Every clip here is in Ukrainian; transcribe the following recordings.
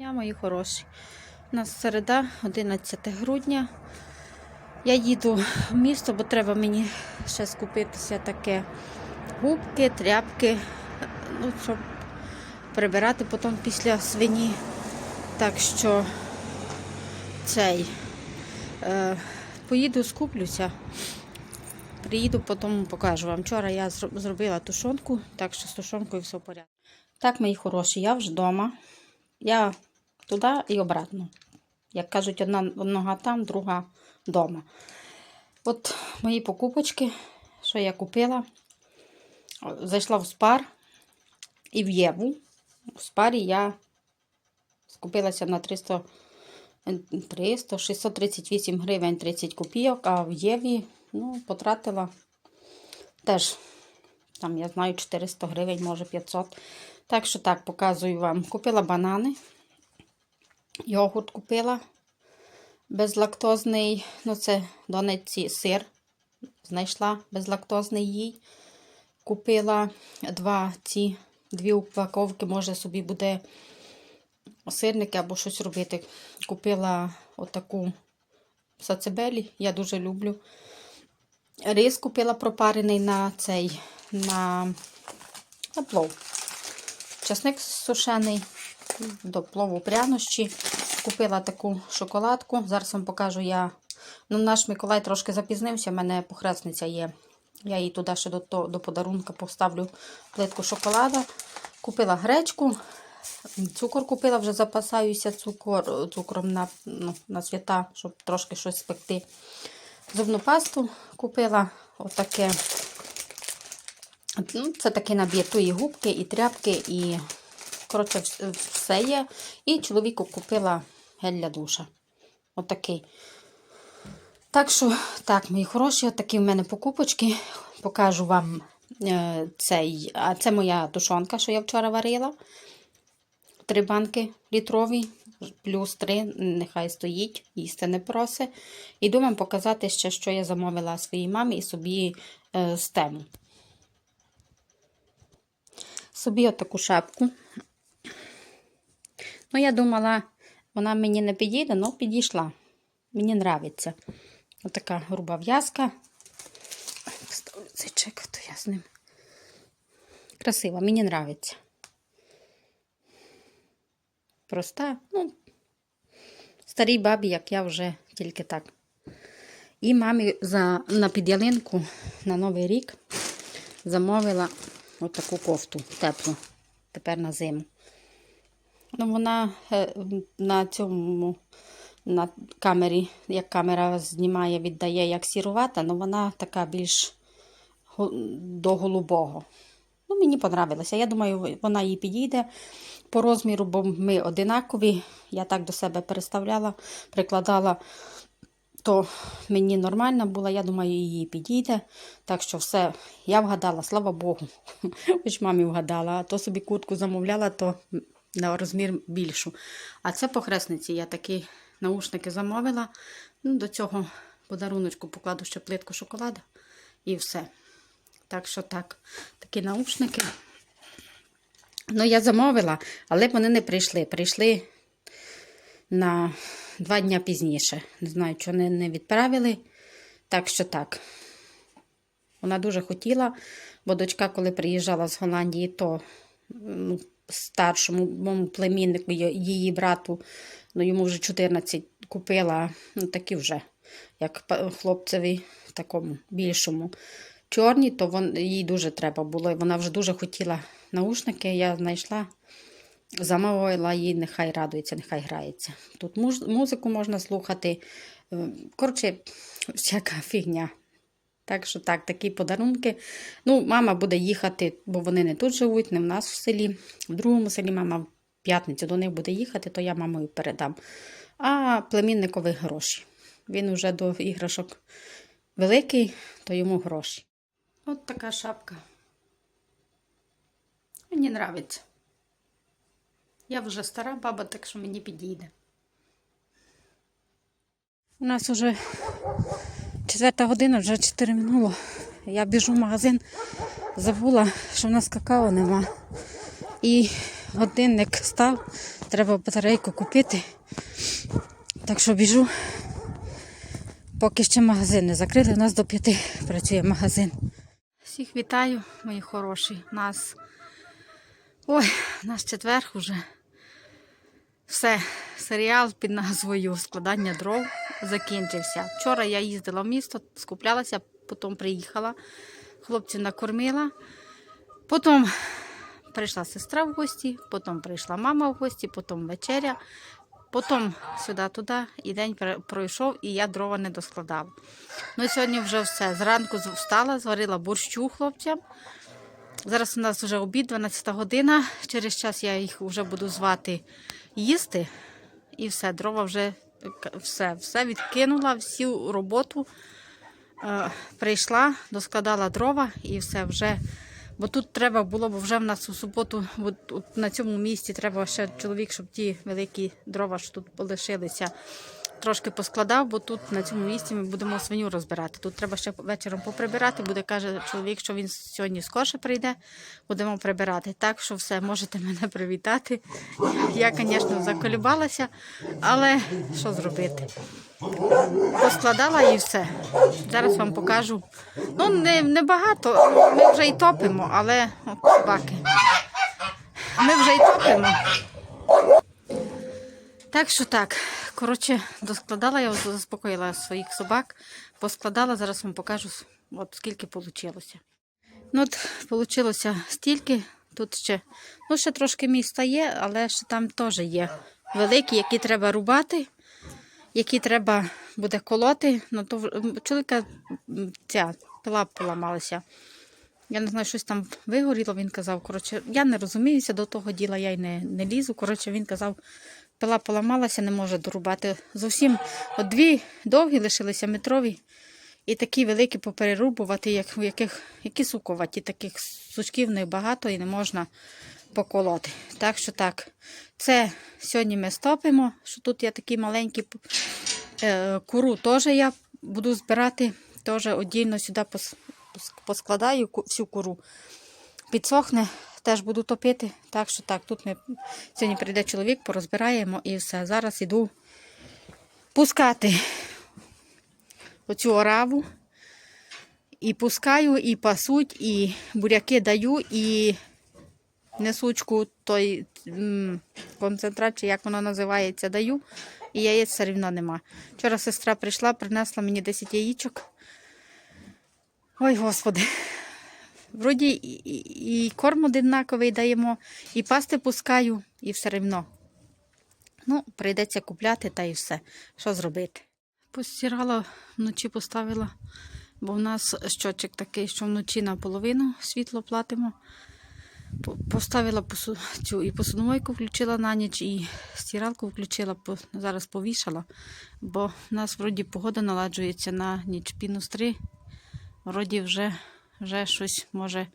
Я мої хороші. У нас середа, 11 грудня. Я їду в місто, бо треба мені ще скупитися таке губки, тряпки, ну, щоб прибирати потім після свині. Так що цей е, поїду, скуплюся. Приїду, потім покажу вам. Вчора я зробила тушонку, так що з тушонкою все в порядку. Так, мої хороші, я вже вдома. Я туди і обратно. Як кажуть, одна нога там, друга вдома. От мої покупочки, що я купила. Зайшла в спар і в Єву. В спарі я скупилася на 300, 300 638 гривень 30 копійок, а в Єві ну, потратила теж, там, я знаю, 400 гривень, може 500. Так що так, показую вам. Купила банани. Йогурт купила безлактозний, ну це донеці сир. Знайшла безлактозний їй. Купила два ці дві упаковки, може собі буде сирники або щось робити. Купила отаку сацебелі, я дуже люблю. Рис купила пропарений на цей, на, на плов. Часник сушений до плову прянощі. Купила таку шоколадку. Зараз вам покажу я. Ну, наш Миколай трошки запізнився, в мене похресниця є. Я їй туди ще до, до, подарунка поставлю плитку шоколада. Купила гречку, цукор купила, вже запасаюся цукор, цукром на, ну, на свята, щоб трошки щось спекти. Зубну пасту купила отаке. Ну, це такий набір і губки, і тряпки, і коротше, все є. І чоловіку купила гель для душа. Отакий. Так що, так, мої хороші, отакі в мене покупочки. Покажу вам е, цей. А це моя тушонка, що я вчора варила. Три банки літрові, плюс три, нехай стоїть, їсти не проси. Іду вам показати ще, що я замовила своїй мамі і собі е, з. Собі отаку шапку. Ну, я думала, вона мені не підійде, але підійшла. Мені подобається. Отака груба в'язка. Поставлю цей чек, то я з ним. Красива, мені подобається. Проста, ну, старій бабі, як я вже тільки так. І мамі за, на підялинку на Новий рік замовила отаку кофту теплу. Тепер на зиму. Ну, вона е, на цьому на камері, як камера знімає, віддає як сірувата, але вона така більш до голубого. Ну, мені понравилося. Я думаю, вона їй підійде по розміру, бо ми одинакові. Я так до себе переставляла, прикладала, то мені нормально було. Я думаю, їй підійде. Так що все, я вгадала, слава Богу. Хоч мамі вгадала, а то собі куртку замовляла, то на розмір більшу. А це по хресниці я такі наушники замовила. Ну, до цього подаруночку покладу ще плитку шоколада і все. Так що так, такі наушники. Ну, я замовила, але вони не прийшли. Прийшли на два дні пізніше. Не знаю, чого не, не відправили. Так що так. Вона дуже хотіла, бо дочка, коли приїжджала з Голландії, то ну, старшому моєму племіннику, її брату, ну йому вже 14 купила, ну такі вже, як хлопцеві, такому більшому. Чорні, то вон, їй дуже треба було. Вона вже дуже хотіла наушники. Я знайшла, замовила їй, нехай радується, нехай грається. Тут муз- музику можна слухати. Е, Коротше, всяка фігня. Так що так, такі подарунки. Ну, мама буде їхати, бо вони не тут живуть, не в нас в селі. В другому селі мама в п'ятницю до них буде їхати, то я мамою передам. А племінникові гроші. Він уже до іграшок великий, то йому гроші. От така шапка. Мені подобається. Я вже стара баба, так що мені підійде. У нас вже четверта година, вже 4 минуло. Я біжу в магазин, забула, що в нас какао нема. І годинник став, треба батарейку купити. Так що біжу. Поки ще магазин не закрили, у нас до п'яти працює магазин. Всіх вітаю, мої хороші. Нас. Ой, нас четвер уже. Все, серіал під назвою Складання дров закінчився. Вчора я їздила в місто, скуплялася, потім приїхала, хлопців накормила. Потім прийшла сестра в гості, потім прийшла мама в гості, потім вечеря, потім сюди-туди, і день пройшов, і я дрова не доскладала. Ну, сьогодні вже все. Зранку встала, зварила борщу хлопцям. Зараз у нас вже обід, 12 година. Через час я їх вже буду звати їсти. І все, дрова вже все, все відкинула, всю роботу е, прийшла, доскладала дрова і все вже. Бо тут треба було, бо вже в нас у суботу, от, от на цьому місці треба ще чоловік, щоб ті великі дрова, що тут полишилися, трошки поскладав, бо тут на цьому місці ми будемо свиню розбирати. Тут треба ще вечором поприбирати. Буде каже чоловік, що він сьогодні скорше прийде, будемо прибирати. Так що все, можете мене привітати. Я, звісно, заколібалася, але що зробити? Поскладала і все. Зараз вам покажу. Ну, не, не багато, ми вже й топимо, але от собаки. Ми вже й топимо. Так що так. Коротше, доскладала, я заспокоїла своїх собак, поскладала, зараз вам покажу, от скільки вийшло. Ну, от вийшло стільки. Тут ще, ну, ще трошки міста є, але ще там теж є великі, які треба рубати, які треба буде колоти. Ну, то чоловіка ця пила поламалася. Я не знаю, щось там вигоріло, він казав. Коротше, я не розуміюся до того діла, я й не, не лізу. Коротше, він казав, пила поламалася, не може дорубати. Зовсім от дві довгі лишилися метрові. І такі великі поперерубувати, як, яких, які сукуваті, таких сучків небагато і не можна поколоти. Так що так, це сьогодні ми стопимо, що тут є такі маленькі е, куру теж я буду збирати, теж віддільно сюди пос- пос- поскладаю всю куру. Підсохне, теж буду топити. Так що так, тут ми сьогодні прийде чоловік, порозбираємо і все. Зараз іду пускати оцю ораву. І пускаю, і пасуть, і буряки даю, і несучку той концентрат, чи як воно називається, даю. І яєць все рівно нема. Вчора сестра прийшла, принесла мені 10 яєчок. Ой, господи. Вроді і, і, і корм однаковий даємо, і пасти пускаю, і все рівно. Ну, прийдеться купляти та і все. Що зробити? Постирала, вночі поставила, бо в нас щочик такий, що вночі наполовину світло платимо. Поставила посу... цю і посудомойку включила на ніч, і стиралку включила, зараз повішала, бо в нас вроді погода наладжується на ніч мінус 3. Вроді вже, вже щось може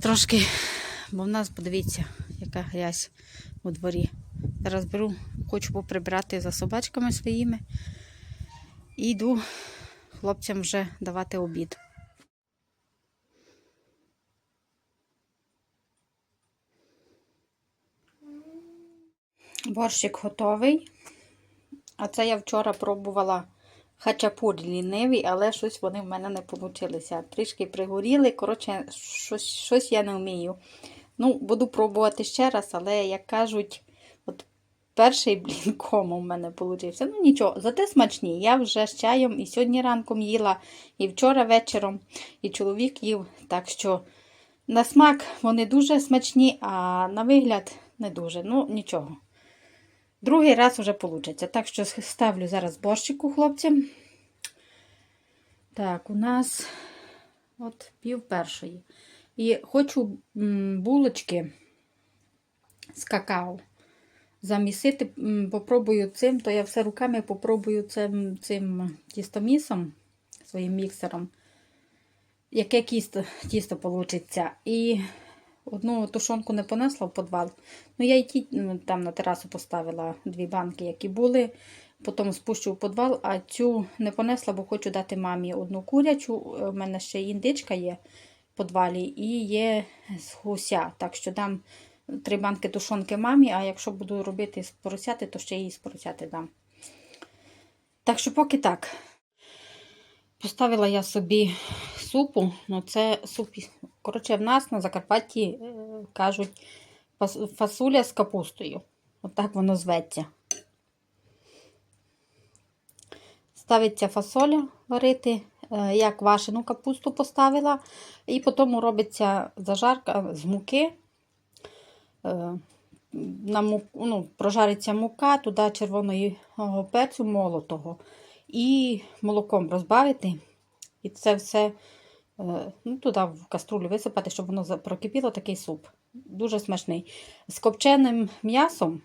трошки, бо в нас, подивіться, яка грязь у дворі. Зараз беру, хочу поприбирати за собачками своїми і йду хлопцям вже давати обід. Борщик готовий. А це я вчора пробувала хачапурі ліниві, але щось вони в мене не вийшло. Трішки пригоріли. Коротше, щось, щось я не вмію. Ну, буду пробувати ще раз, але, як кажуть, от перший блін кому в мене вийшов. Ну нічого, зате смачні. Я вже з чаєм і сьогодні ранком їла, і вчора вечором, і чоловік їв. Так що на смак вони дуже смачні, а на вигляд не дуже. Ну, нічого. Другий раз вже вийде. Так що ставлю зараз борщику хлопцям. Так, у нас от пів першої. І хочу булочки з какао замісити. Попробую цим, то я все руками попробую цим, цим тістомісом, своїм міксером. Яке тісто вийде. І одну тушонку не понесла в підвал. Ну, я й ті ну, там на терасу поставила дві банки, які були. Потім спущу в підвал, а цю не понесла, бо хочу дати мамі одну курячу. У мене ще індичка є. в подвалі і є гуся. Так що дам три банки тушонки мамі, а якщо буду робити з поросяти, то ще їй з поросяти дам. Так що поки так. Поставила я собі супу, ну це суп. Коротше, в нас на Закарпатті е, кажуть фас- фасуля з капустою. Отак воно зветься. Ставиться фасоля варити, е, як квашену капусту поставила, і потім робиться зажарка з муки. Е, На муку, ну, прожариться мука, туди червоного перцю молотого і молоком розбавити. І це все ну, туди в каструлю висипати, щоб воно прокипіло такий суп. Дуже смачний. З копченим м'ясом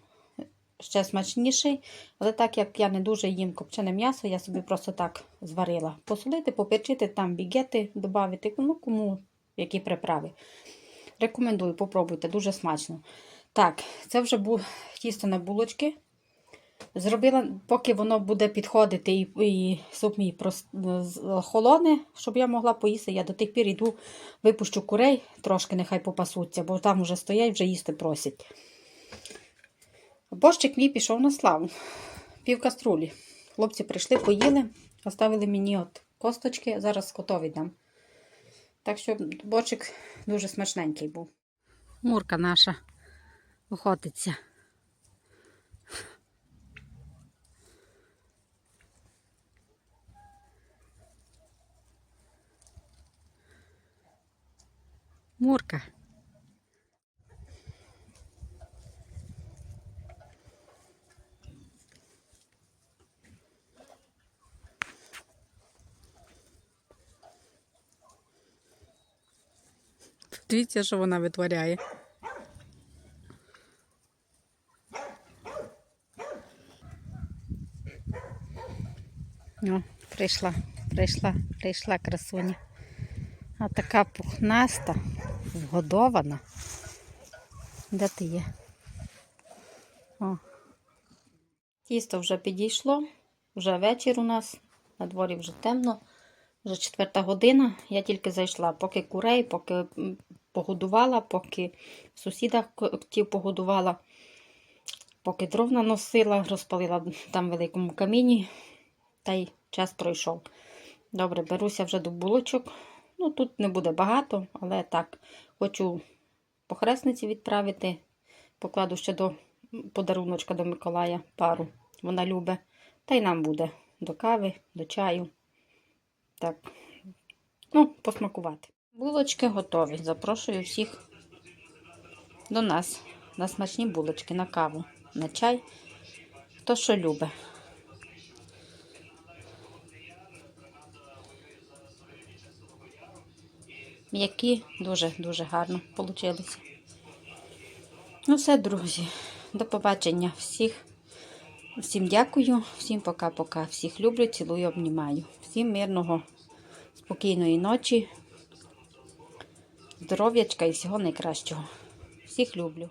ще смачніший, але так як я не дуже їм копчене м'ясо, я собі просто так зварила. Посолити, поперчити, там бігети додати, ну кому які приправи. Рекомендую, попробуйте, дуже смачно. Так, це вже тісто на булочки. Зробила, поки воно буде підходити і, і суп мій холоне, щоб я могла поїсти. Я до тих пір йду, випущу курей, трошки нехай попасуться, бо там вже стоять, вже їсти просять. Борщик мій пішов на славу. Пів каструлі. Хлопці прийшли, поїли, оставили мені от косточки, зараз котові дам. Так що борщик дуже смачненький був. Мурка наша охотиться. Мурка. Дивіться, що вона витворяє. О, прийшла, прийшла, прийшла красуня. А така пухнаста, вгодована. Де ти є? О. Тісто вже підійшло, вже вечір у нас, на дворі вже темно, вже четверта година. Я тільки зайшла, поки курей, поки погодувала, поки сусіда котів погодувала, поки дров наносила, розпалила там в великому каміні, та й час пройшов. Добре, беруся вже до булочок. Ну, тут не буде багато, але так, хочу по хресниці відправити. Покладу ще до подаруночка до Миколая пару. Вона любить. Та й нам буде до кави, до чаю. Так, ну, посмакувати. Булочки готові. Запрошую всіх до нас на смачні булочки, на каву, на чай. Хто що любить. М'які дуже-дуже гарно вийшли. Ну все, друзі, до побачення всіх. Всім дякую, всім пока-пока. Всіх люблю, цілую, обнімаю. Всім мирного, спокійної ночі, здоров'ячка і всього найкращого. Всіх люблю.